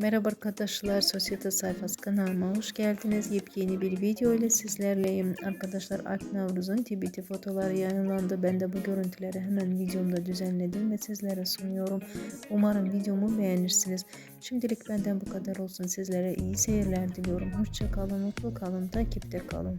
Merhaba arkadaşlar, Sosyete Sayfası kanalıma hoş geldiniz. Yepyeni bir video ile sizlerleyim. Arkadaşlar Alp Navruz'un TBT fotoğrafları yayınlandı. Ben de bu görüntüleri hemen videomda düzenledim ve sizlere sunuyorum. Umarım videomu beğenirsiniz. Şimdilik benden bu kadar olsun. Sizlere iyi seyirler diliyorum. Hoşça kalın, mutlu kalın, takipte kalın.